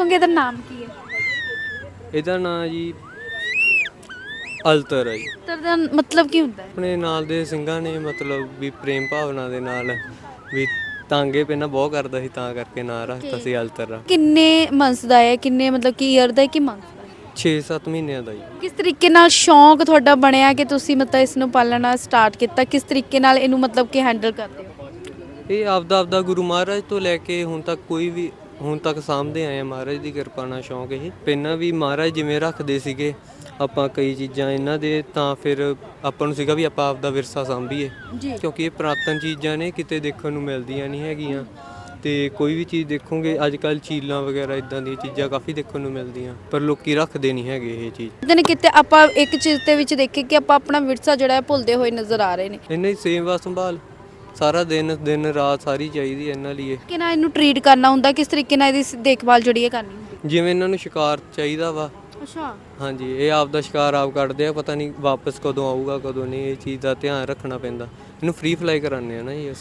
ਦੱਸੋਗੇ ਇਹਦਾ ਨਾਮ ਕੀ ਹੈ? ਇਹਦਾ ਨਾਂ ਜੀ ਅਲਤਰ ਹੈ ਜੀ। ਤਰ ਦਾ ਮਤਲਬ ਕੀ ਹੁੰਦਾ ਹੈ? ਆਪਣੇ ਨਾਲ ਦੇ ਸਿੰਘਾਂ ਨੇ ਮਤਲਬ ਵੀ ਪ੍ਰੇਮ ਭਾਵਨਾ ਦੇ ਨਾਲ ਵੀ ਤਾਂਗੇ ਪਹਿਲਾਂ ਬਹੁਤ ਕਰਦਾ ਸੀ ਤਾਂ ਕਰਕੇ ਨਾਂ ਰੱਖਤਾ ਸੀ ਅਲਤਰ ਕਿੰਨੇ ਮੰਥਸ ਦਾ ਹੈ? ਕਿੰਨੇ ਮਤਲਬ ਕਿ ਈਅਰ ਦਾ ਹੈ ਕਿ ਮੰਥ ਦਾ ਹੈ? 6-7 ਮਹੀਨਿਆਂ ਦਾ ਜੀ। ਕਿਸ ਤਰੀਕੇ ਨਾਲ ਸ਼ੌਂਕ ਤੁਹਾਡਾ ਬਣਿਆ ਕਿ ਤੁਸੀਂ ਮਤਲਬ ਇਸ ਨੂੰ ਪਾਲਣਾ ਸਟਾਰਟ ਕੀਤਾ? ਕਿਸ ਤਰੀਕੇ ਨਾਲ ਇਹਨੂੰ ਮਤਲਬ ਕਿ ਹੈਂਡਲ ਕਰਦੇ ਹੋ? ਇਹ ਆਪਦਾ ਆਪਦਾ ਗੁਰੂ ਮਹਾਰਾਜ ਤੋਂ ਲੈ ਕੇ ਹੁਣ ਤੱਕ ਕੋਈ ਵੀ ਹੁਣ ਤੱਕ ਸਾਂਭਦੇ ਆਏ ਆ ਮਹਾਰਾਜ ਦੀ ਕਿਰਪਾ ਨਾਲ ਸ਼ੌਂਕ ਇਹ। ਪਹਿਲਾਂ ਵੀ ਮਹਾਰਾਜ ਜਿਵੇਂ ਰੱਖਦੇ ਸੀਗੇ ਆਪਾਂ ਕਈ ਚੀਜ਼ਾਂ ਇਹਨਾਂ ਦੇ ਤਾਂ ਫਿਰ ਆਪਾਂ ਨੂੰ ਸੀਗਾ ਵੀ ਆਪਾਂ ਆਪਦਾ ਵਿਰਸਾ ਸਾਂਭੀਏ। ਜੀ। ਕਿਉਂਕਿ ਇਹ ਪੁਰਾਤਨ ਚੀਜ਼ਾਂ ਨੇ ਕਿਤੇ ਦੇਖਣ ਨੂੰ ਮਿਲਦੀਆਂ ਨਹੀਂ ਹੈਗੀਆਂ। ਤੇ ਕੋਈ ਵੀ ਚੀਜ਼ ਦੇਖੋਗੇ ਅੱਜ ਕੱਲ ਚੀਲਾਂ ਵਗੈਰਾ ਇਦਾਂ ਦੀਆਂ ਚੀਜ਼ਾਂ ਕਾਫੀ ਦੇਖਣ ਨੂੰ ਮਿਲਦੀਆਂ ਪਰ ਲੋਕੀ ਰੱਖਦੇ ਨਹੀਂ ਹੈਗੇ ਇਹ ਚੀਜ਼। ਕਿਤੇ ਨਾ ਕਿਤੇ ਆਪਾਂ ਇੱਕ ਚੀਜ਼ ਦੇ ਵਿੱਚ ਦੇਖੇ ਕਿ ਆਪਾਂ ਆਪਣਾ ਵਿਰਸਾ ਜਿਹੜਾ ਹੈ ਭੁੱਲਦੇ ਹੋਏ ਨਜ਼ਰ ਆ ਰਹੇ ਨੇ। ਇਹਨਾਂ ਦੀ ਸੇਵਾ ਸੰਭਾਲ। ਸਾਰਾ ਦਿਨ ਦਿਨ ਰਾਤ ਸਾਰੀ ਚਾਹੀਦੀ ਹੈ ਇਹਨਾਂ ਲਈ ਇਹ ਕਿ ਨਾ ਇਹਨੂੰ ਟਰੀਟ ਕਰਨਾ ਹੁੰਦਾ ਕਿਸ ਤਰੀਕੇ ਨਾਲ ਇਹਦੀ ਸ- ਦੇਖਭਾਲ ਜਿਹੜੀ ਹੈ ਕਰਨੀ ਹੁੰਦੀ? ਜਿਵੇਂ ਇਹਨਾਂ ਨੂੰ ਸ਼ਿਕਾਰ ਚਾਹੀਦਾ ਵਾ। ਅੱਛਾ। ਹਾਂਜੀ ਇਹ ਆਪ ਦਾ ਸ਼ਿਕਾਰ ਆਪ ਕੱਢਦੇ ਆ ਪਤਾ ਨਹੀਂ ਵਾਪਸ ਕਦੋਂ ਆਊਗਾ ਕਦੋਂ ਨਹੀਂ ਇਹ ਚੀਜ਼ ਦਾ ਧਿਆਨ ਰੱਖਣਾ ਪੈਂਦਾ। ਇਹਨੂੰ ਫ੍ਰੀ ਫਲਾਈ ਕਰਾਉਂਦੇ ਆ ਨਾ ਜੀ ਅਸੀਂ।